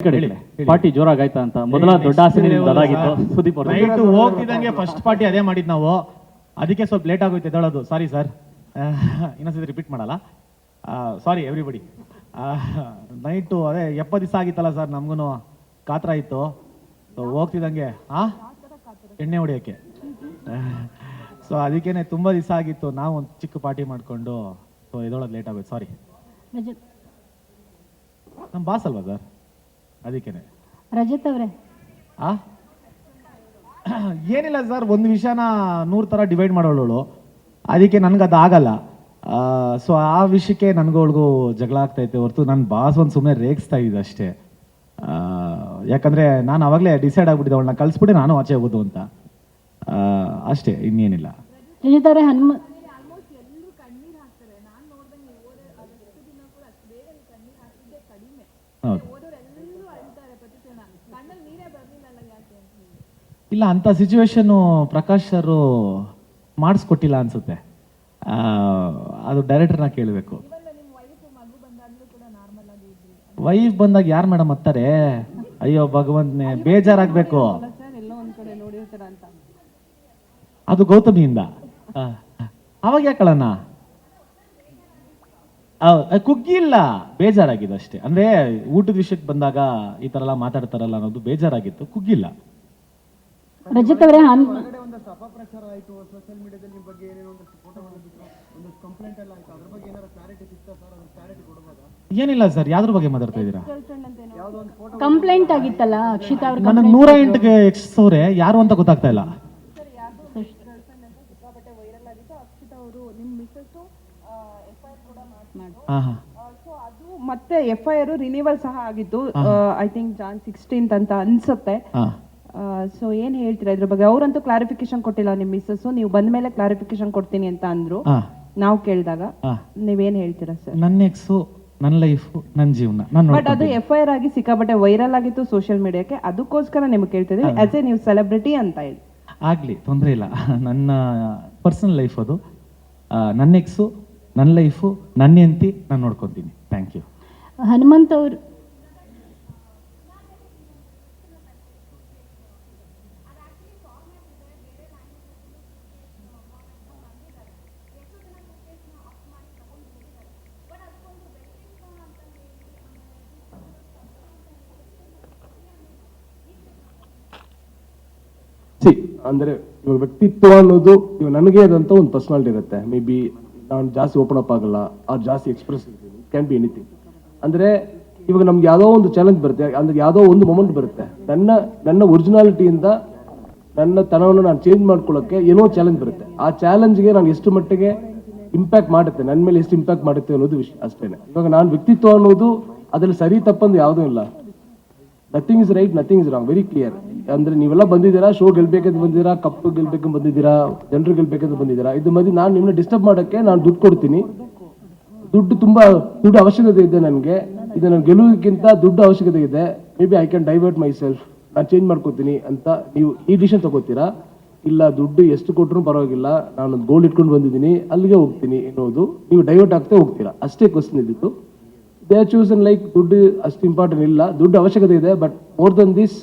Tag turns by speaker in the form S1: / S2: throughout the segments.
S1: ಕಡೆ ಪಾರ್ಟಿ ಜೋರಾಗಾಯ್ತಾ ಅಂತ. ಮೊದಲ ದೊಡ್ಡ ಆಸೆ ಅದಾಗಿತ್ತು. ಸುದೀಪ್ ಅವ್ರ.
S2: ನೈಟ್ ಹೋಗ್ತಿದ್ದಂಗೆ ಫಸ್ಟ್ ಪಾರ್ಟಿ ಅದೇ ಮಾಡಿದ್ ನಾವು. ಅದಕ್ಕೆ ಸ್ವಲ್ಪ ಲೇಟ್ ಆಗೋಯ್ತು ಎದ್ದೇಳೋದು. ಸಾರಿ ಸರ್ ಇನ್ನೊಂದ್ಸತಿ ರಿಪೀಟ್ ಮಾಡಲ್ಲ. ಸಾರಿ ಎವ್ರಿಬಡಿ ನೈಟು ಅದೇ ಎಪ್ಪತ್ತು ದಿವಸ ಆಗಿತ್ತಲ್ಲ ಸರ್ ನಮ್ಗೂ ಕಾತ್ರ ಇತ್ತು. ಹೋಗ್ತಿದಂಗೆ ಹೋಗ್ತಿದ್ದಂಗೆ ಆ? ಎಣ್ಣೆ ಹೊಡಿಯೋಕ್ಕೆ. ಸೊ ಅದಕ್ಕೇನೆ ತುಂಬ ದಿವಸ ಆಗಿತ್ತು. ನಾವು ಒಂದು ಚಿಕ್ಕ ಪಾರ್ಟಿ ಮಾಡಿಕೊಂಡು ಸೊ ಎದೊಳೋದು ಲೇಟ್ ಆಗೋಯ್ತು. ಸಾರಿ ನಮ್ಮ ಬಾಸ್ ಅಲ್ವಾ ಸರ್ ಅದಕ್ಕೇನೆ.
S3: ರಜತ್ ಅವರೇ.
S2: ಆ? ಏನಿಲ್ಲ ಸರ್ ಒಂದು ವಿಷಯನ ನೂರು ಥರ ಡಿವೈಡ್ ಮಾಡೋಳು ಅದಕ್ಕೆ ನನಗೆ ಅದು ಆಗಲ್ಲ ಸೊ ಆ ವಿಷಯಕ್ಕೆ ನನಗೋಳ್ಗೂ ಜಗಳ ಆಗ್ತೈತೆ ಹೊರತು ನನ್ನ ಬಾಸ್ ಒಂದು ಸುಮ್ಮನೆ ರೇಗಿಸ್ತಾ ಇದ್ದ ಅಷ್ಟೇ. ಯಾಕಂದರೆ ನಾನು ಅವಾಗಲೇ ಡಿಸೈಡ್ ಆಗ್ಬಿಟ್ಟಿದ್ದೆ ಅವಳನ್ನ ಕಳಿಸ್ಬಿಟ್ಟು ನಾನು ಆಚೆ ಹೋಗೋದು ಅಂತ. ಅಷ್ಟೇ ಇನ್ನೇನಿಲ್ಲ.
S3: ರಜತ್ ಅವರೇ ಹನುಮ
S2: ಇಲ್ಲ ಅಂತ ಸಿಚುವೇಶನ್ನು ಪ್ರಕಾಶ್ ಸರ್ ಮಾಡಿಸ್ಕೊಟ್ಟಿಲ್ಲ ಅನ್ಸುತ್ತೆ. ಆ, ಅದು ಡೈರೆಕ್ಟರ್ನ ಕೇಳಬೇಕು. ವೈಫ್ ಬಂದಾಗ ಯಾರು ಮೇಡಮ್ ಹತ್ತಾರೆ? ಅಯ್ಯೋ ಭಗವಂತನೇ ಬೇಜಾರಾಗ್ಬೇಕು. ಅದು ಗೌತಮಿಯಿಂದ. ಅವಾಗ ಯಾಕಳಣ್ಣ ಕುಗ್ಗಿ ಇಲ್ಲ ಬೇಜಾರಾಗಿದೆ ಅಷ್ಟೇ. ಅಂದ್ರೆ ಊಟದ ವಿಷಯಕ್ಕೆ ಬಂದಾಗ ಈ ತರ ಎಲ್ಲ ಮಾತಾಡ್ತಾರಲ್ಲ ಅನ್ನೋದು ಬೇಜಾರಾಗಿತ್ತು ಕುಗ್ಗಿಲ್ಲ
S3: ರಜತ್ ಅವರೇ
S2: ಏನಿಲ್ಲ ಸರ್ ಯಾವ್ದ್ರ ಬಗ್ಗೆ ಮಾತಾಡ್ತಾ ಇದ್ದೀರಾ?
S3: ಕಂಪ್ಲೇಂಟ್ ಆಗಿತ್ತಲ್ಲ ಅಕ್ಷಿತಾ ಅವ್ರ
S2: ನನಗೆ ನೂರ ಎಂಟಕ್ಕೆ ಎಕ್ಸವ್ರೆ ಯಾರು ಅಂತ ಗೊತ್ತಾಗ್ತಾ ಇಲ್ಲ. ಹಾ ಹಾ.
S4: ಮತ್ತೆ ಎಫ್ ಐ ಆರ್ ರಿನಿವಲ್ ಸಹ ಆಗಿತ್ತು ಐ ಥಿಂಕ್ ಜಾನ್ ಸಿಕ್ಸ್ಟೀನ್ತ್ ಅಂತ ಅನ್ಸುತ್ತೆ. ಸೊ ಏನ್ ಹೇಳ್ತೀರಾ ಇದ್ರ ಬಗ್ಗೆ? ಅವ್ರಂತೂ ಕ್ಲಾರಿಫಿಕೇಶನ್ ಕೊಟ್ಟಿಲ್ಲ ನಿಮ್ ಮಿಸ್ಸಸ್ ನೀವು ಬಂದ ಮೇಲೆ ಕ್ಲಾರಿಫಿಕೇಶನ್ ಕೊಡ್ತೀನಿ ಅಂತ ಅಂದ್ರು.
S2: ನಾವ್
S4: ನಾವು ಕೇಳಿದಾಗ ನೀವೇನ್ ಹೇಳ್ತೀರಾ ಸರ್
S2: ನನ್ನ ಎಕ್ಸು ನನ್ನ ಲೈಫ್ ನನ್ನ ಜೀವನ. ನಾನು
S4: ಬಟ್ ಅದು ಎಫ್ ಐ ಆರ್ ಆಗಿ ಸಿಕ್ಕಾಪಟ್ಟೆ ವೈರಲ್ ಆಗಿತ್ತು ಸೋಷಿಯಲ್ ಮೀಡಿಯಾಕ್ಕೆ ಅದಕ್ಕೋಸ್ಕರ ನಿಮ್ಗೆ ಕೇಳ್ತಿದ್ವಿ ಆಸ್ ಎ ನೀವು ಸೆಲೆಬ್ರಿಟಿ ಅಂತ ಹೇಳಿ.
S2: ಆಗಲಿ ತೊಂದರೆ ಇಲ್ಲ. ನನ್ನ ಪರ್ಸನಲ್ ಲೈಫ್ ಅದು. ಆ, ನನ್ನ ಎಕ್ಸು ನನ್ನ ಲೈಫು ನನ್ನ ಹೆಂಡತಿ ನಾನು ನೋಡ್ಕೊತೀನಿ. ಥ್ಯಾಂಕ್ ಯು
S3: ಹನುಮಂತ್ ಅವ್ರು
S5: ಸಿ ಅಂದ್ರೆ ಇವಾಗ ವ್ಯಕ್ತಿತ್ವ ಅನ್ನೋದು ಇವಾಗ ನನಗೆ ಆದಂತ ಒಂದು ಪರ್ಸನಾಲಿಟಿ ಇರುತ್ತೆ. ಮೇ ಬಿ ನಾನು ಜಾಸ್ತಿ ಓಪನ್ ಅಪ್ ಆಗಲ್ಲ, ಆರ್ ಜಾಸ್ತಿ ಎಕ್ಸ್ಪ್ರೆಸ್ ಕ್ಯಾನ್ ಬಿ ಎನಿಥಿಂಗ್ ಅಂದ್ರೆ ಇವಾಗ ನಮ್ಗೆ ಯಾವ್ದೋ ಒಂದು ಚಾಲೆಂಜ್ ಬರುತ್ತೆ, ಅಂದ್ರೆ ಯಾವ್ದೋ ಒಂದು ಮೊಮೆಂಟ್ ಬರುತ್ತೆ. ನನ್ನ ನನ್ನ ಒರಿಜಿನಾಲಿಟಿಯಿಂದ ನನ್ನ ತನವನ್ನು ನಾನು ಚೇಂಜ್ ಮಾಡ್ಕೊಳ್ಳೋಕೆ ಏನೋ ಚಾಲೆಂಜ್ ಬರುತ್ತೆ. ಆ ಚಾಲೆಂಜ್ಗೆ ನಾನು ಎಷ್ಟು ಮಟ್ಟಿಗೆ ಇಂಪ್ಯಾಕ್ಟ್ ಮಾಡುತ್ತೆ ನನ್ನ ಮೇಲೆ ಎಷ್ಟು ಇಂಪ್ಯಾಕ್ಟ್ ಮಾಡುತ್ತೆ ಅನ್ನೋದು ವಿಷಯ ಅಷ್ಟೇನೆ. ಇವಾಗ ನಾನು ವ್ಯಕ್ತಿತ್ವ ಅನ್ನೋದು ಅದ್ರಲ್ಲಿ ಸರಿ ತಪ್ಪಂದು ಯಾವುದೂ ಇಲ್ಲ. Nothing is right nothing is wrong very clear ಅಂದ್ರೆ ನೀವೆಲ್ಲ ಬಂದಿದ್ದೀರಾ ಶೋ ಗೆಲ್ಬೇಕಂತ ಬಂದಿದ್ದೀರಾ ಕಪ್ ಗೆಲ್ಬೇಕಂತ ಬಂದಿದ್ದೀರಾ, ಜನರು ಗೆಲ್ಬೇಕಂತ ಬಂದಿದ್ದೀರಾ? ಇದು ಮಧ್ಯೆ ನಾನು ನಿಮ್ಮನ್ನ ಡಿಸ್ಟರ್ಬ್ ಮಾಡೋಕ್ಕೆ ನಾನು ದುಡ್ಡು ಕೊಡ್ತೀನಿ. ದುಡ್ಡು ತುಂಬಾ ದುಡ್ಡು ಅವಶ್ಯಕತೆ ಇದೆ ನನಗೆ. ಇದು ನಾನು ಗೆಲ್ಲುವುದಕ್ಕಿಂತ ದುಡ್ಡು ಅವಶ್ಯಕತೆ ಇದೆ. May be I can divert myself ನಾನು ಚೇಂಜ್ ಮಾಡ್ಕೋತೀನಿ ಅಂತ ನೀವು ಈ ಡಿಸಿಷನ್ ತಗೋತೀರಾ? ಇಲ್ಲ, ದುಡ್ಡು ಎಷ್ಟು ಕೊಟ್ಟರು ಪರವಾಗಿಲ್ಲ. ನಾನು ಗೋಲ್ಡ್ ಇಟ್ಕೊಂಡು ಬಂದಿದ್ದೀನಿ. ಅಲ್ಲಿಗೆ ಹೋಗ್ತೀನಿ ಎನ್ನುವುದು. ನೀವು ಡೈವರ್ಟ್ ಆಗ್ತಾ ಹೋಗ್ತೀರಾ? ಅಷ್ಟೇ ಕ್ವಶನ್ ಇದ್ದಿತ್ತು ದೇ ಚೂಸ್ ಅನ್ ಲೈಕ್ ದುಡ್ಡು ಅಷ್ಟು ಇಂಪಾರ್ಟೆಂಟ್ ಇಲ್ಲ. ದುಡ್ಡು ಅವಶ್ಯಕತೆ ಇದೆ ಬಟ್ ಮೋರ್ ದನ್ ದಿಸ್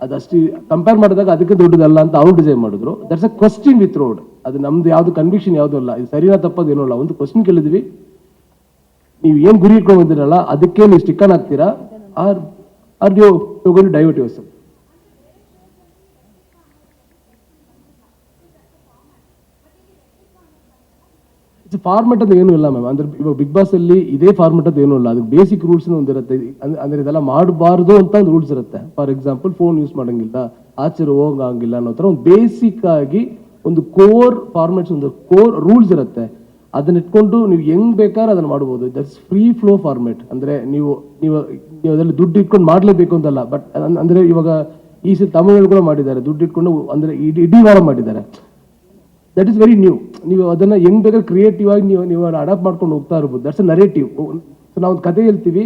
S5: ಅದು ಅಷ್ಟು ಕಂಪೇರ್ ಮಾಡಿದಾಗ ಅದಕ್ಕೆ ದೊಡ್ಡದಲ್ಲ ಅಂತ ಅವ್ರು ಡಿಸೈನ್ ಮಾಡಿದ್ರು. That's a question with road ಅದು ನಮ್ದು ಯಾವ್ದು ಕನ್ವಿಕ್ಷನ್ ಯಾವುದೂ ಅಲ್ಲ. ಇದು ಸರಿನಾ ತಪ್ಪದು ಏನೂ ಅಲ್ಲ. ಒಂದು ಕ್ವಶನ್ ಕೇಳಿದ್ವಿ. ನೀವು ಏನು ಗುರಿ ಇಟ್ಕೊಂಡು ಬಂದಿರಲ್ಲ ಅದಕ್ಕೆ ನೀವು ಸ್ಟಿಕ್ಕನ್ ಹಾಕ್ತೀರಾ ಆರ್ ಆರ್ ಯು ತಗೊಂಡು ಡೈವರ್ಟ್ ಯುವರ್ ಇದು ಫಾರ್ಮೆಟ್ ಅದು ಏನೂ ಇಲ್ಲ ಮ್ಯಾಮ್ ಅಂದ್ರೆ ಇವಾಗ ಬಿಗ್ ಬಾಸ್ ಅಲ್ಲಿ ಇದೇ ಫಾರ್ಮೆಟ್ ಅಂತ ಏನೂ ಇಲ್ಲ. ಅದು ಬೇಸಿಕ್ ರೂಲ್ಸ್ ಒಂದಿರುತ್ತೆ. ಅಂದ್ರೆ- ಇದೆಲ್ಲ ಮಾಡಬಾರ್ದು ಅಂತ ಒಂದು ರೂಲ್ಸ್ ಇರುತ್ತೆ. ಫಾರ್ ಎಕ್ಸಾಂಪಲ್ ಫೋನ್ ಯೂಸ್ ಮಾಡಂಗಿಲ್ಲ ಆಚೆ ಹೋಗಂಗಿಲ್ಲ ಅನ್ನೋ ಥರ ಒಂದು ಬೇಸಿಕ್ ಆಗಿ ಒಂದು ಕೋರ್ ಫಾರ್ಮೆಟ್ಸ್ ಒಂದು ಕೋರ್ ರೂಲ್ಸ್ ಇರುತ್ತೆ. ಅದನ್ನ ಇಟ್ಕೊಂಡು ನೀವು ಹೆಂಗ್ ಬೇಕಾದ್ರೆ ಅದನ್ನ ಮಾಡ್ಬೋದು. ದಟ್ಸ್ ಫ್ರೀ ಫ್ಲೋ ಫಾರ್ಮೆಟ್ ಅಂದ್ರೆ ನೀವು ನೀವು ನೀವು ಅದರಲ್ಲಿ ದುಡ್ಡು ಇಟ್ಕೊಂಡು ಮಾಡಲೇಬೇಕು ಅಂತಲ್ಲ. ಬಟ್ ಅಂದ್ರೆ ಇವಾಗ ಈ ಸಿ ತಮಿಳು ಕೂಡ ಮಾಡಿದ್ದಾರೆ. ದುಡ್ಡು ಇಟ್ಕೊಂಡು, ಅಂದ್ರೆ ಇಡೀ ವಾರ ಮಾಡಿದ್ದಾರೆ. ದಟ್ ಇಸ್ ವೆರಿ ನ್ಯೂ ನೀವು ಅದನ್ನು ಹೆಂಗ್ ಬೇಕಾದ್ರೆ ಕ್ರಿಯೇಟಿವ್ ಆಗಿ ನೀವು ನೀವು ಅಡಾಪ್ಟ್ ಮಾಡ್ಕೊಂಡು ಹೋಗ್ತಾ ಇರ್ಬೋದು. ದಟ್ಸ್ ಅ ನರೇಟಿವ್ ನಾವು ಒಂದು ಕತೆ ಹೇಳ್ತೀವಿ.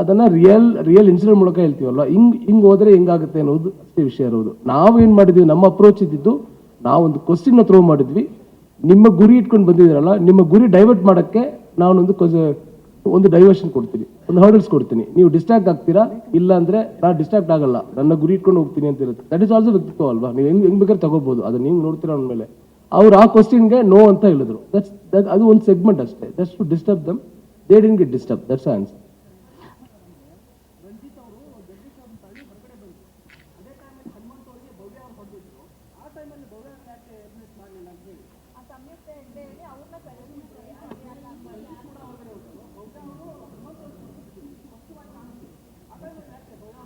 S5: ಅದನ್ನು ರಿಯಲ್ ರಿಯಲ್ ಇನ್ಸಿಡೆಂಟ್ ಮೂಲಕ ಹೇಳ್ತೀವಲ್ಲ ಹಿಂಗೆ ಹಿಂಗೆ ಹೋದರೆ ಹೆಂಗಾಗುತ್ತೆ ಅನ್ನೋದು ಅಷ್ಟೇ ವಿಷಯ ಇರೋದು. ನಾವು ಏನು ಮಾಡಿದ್ವಿ? ನಮ್ಮ ಅಪ್ರೋಚ್ ಇದ್ದಿದ್ದು ನಾವೊಂದು ಕ್ವಶನ್ನ ಥ್ರೋ ಮಾಡಿದ್ವಿ. ನಿಮ್ಮ ಗುರಿ ಇಟ್ಕೊಂಡು ಬಂದಿದ್ದೀರಲ್ಲ, ನಿಮ್ಮ ಗುರಿ ಡೈವರ್ಟ್ ಮಾಡೋಕ್ಕೆ ನಾವೊಂದು ಒಂದು ಡೈವರ್ಷನ್ ಕೊಡ್ತೀನಿ ಒಂದು ಹರ್ಡಲ್ಸ್ ಕೊಡ್ತೀನಿ. ನೀವು ಡಿಸ್ಟ್ರಾಕ್ಟ್ ಆಗ್ತೀರಾ? ಇಲ್ಲ ಅಂದ್ರೆ ನಾನು ಡಿಸ್ಟ್ರಾಕ್ಟ್ ಆಗಲ್ಲ. ನನ್ನ ಗುರಿ ಇಟ್ಕೊಂಡು ಹೋಗ್ತೀನಿ ಅಂತ ಇರುತ್ತೆ. ದಟ್ ಇಸ್ ಆಲ್ಸೋ ವ್ಯಕ್ತಿತ್ವ ಅಲ್ವಾ? ನೀವು ಹೆಂಗ್ ಹೆಂಗ್ ಬೇಕಾದ್ರೆ ತಗೋಬಹುದು ಅದನ್ನ ನೀವು ನೋಡ್ತೀರಾ ಮೇಲೆ ಅವ್ರು ಆ ಕ್ವಶನ್ಗೆ ನೋ ಅಂತ ಹೇಳಿದ್ರು. ದಟ್ಸ್ ಅದು ಒಂದು ಸೆಗ್ಮೆಂಟ್ ಅಷ್ಟೇ. That's to disturb them they didn't get disturb that's answer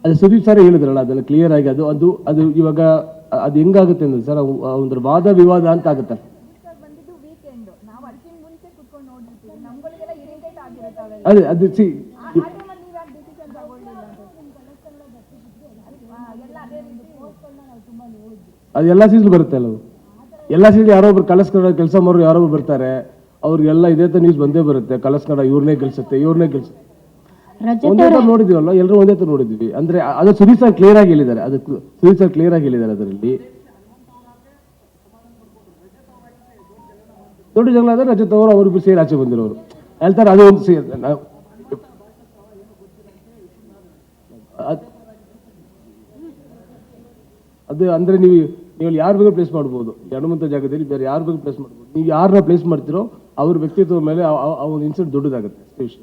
S5: ಅದು ಸುದೀಪ್ ಸರ್ ಹೇಳಿದ್ರಲ್ಲ, ಅದೆಲ್ಲ ಕ್ಲಿಯರ್ ಆಗಿ ಅದು ಅದು ಅದು ಇವಾಗ ಅದು ಹೆಂಗಾಗುತ್ತೆ ಅಂದ್ರೆ ಸರ್ ಒಂದ್ರ ವಾದ ವಿವಾದ ಅಂತ ಆಗುತ್ತೆ. ಅದೇ ಅದು ಸಿ
S6: ಅದೇ
S5: ಎಲ್ಲ ಸೀಸನ್ ಬರುತ್ತೆ ಅಲ್ಲ ಎಲ್ಲ ಸೀಸನ್ ಯಾರೋ ಒಬ್ರು ಕಳಿಸ್ಕೊಂಡ ಕೆಲಸ ಮಾಡೋರು ಯಾರೋ ಬರ್ತಾರೆ. ಅವ್ರಿಗೆಲ್ಲ ಇದೇ ತರ ನ್ಯೂಸ್ ಬಂದೇ ಬರುತ್ತೆ. ಕಳಿಸ್ಕೊಂಡ ಇವ್ರನ್ನೇ ಗೆಲ್ಸುತ್ತೆ ಇವ್ರನ್ನೇ ಗೆಲ್ಸುತ್ತೆ.
S3: ರಜತ್
S5: ಒಂದೇ
S3: ನೋಡಿದ್ರಲ್ಲ
S5: ತರ ನೋಡಿದೀವಲ್ಲ ಎಲ್ಲರೂ ಒಂದೇ ತರ ನೋಡಿದ್ವಿ. ಅಂದ್ರೆ ಅದು ಸುದೀಪ್ ಸರ್ ಕ್ಲಿಯರ್ ಆಗಿ ಹೇಳಿದ್ದಾರೆ. ಅದು ಸುದೀಪ್ ಸರ್ ಕ್ಲಿಯರ್ ಆಗಿ ಹೇಳಿದ್ದಾರೆ ಅದರಲ್ಲಿ. ದೊಡ್ಡ ಜಗಳ ಆದ್ರೆ ರಜತ್ ಅವರು ಅವ್ರಿಗೂ ಸೇರಿ ಆಚೆ ಬಂದಿರೋರು. ಹೇಳ್ತಾರೆ ಅದು ಒಂದು ಅದು ಅಂದ್ರೆ ನೀವು ನೀವು ಯಾರ ಬಗ್ಗೆ ಪ್ಲೇಸ್ ಮಾಡ್ಬೋದು? ಹನುಮಂತ ಜಾಗದಲ್ಲಿ ಬೇರೆ ಯಾರ ಬಗ್ಗೆ ಪ್ಲೇಸ್ ಮಾಡ್ಬೋದು? ನೀವು ಯಾರನ್ನ ಪ್ಲೇಸ್ ಮಾಡ್ತೀರೋ ಅವ್ರ ವ್ಯಕ್ತಿತ್ವದ ಮೇಲೆ ಒಂದು ಇನ್ಸಿಡೆಂಟ್ ದೊಡ್ಡದಾಗುತ್ತೆ. ಅಷ್ಟೇ ವಿಷಯ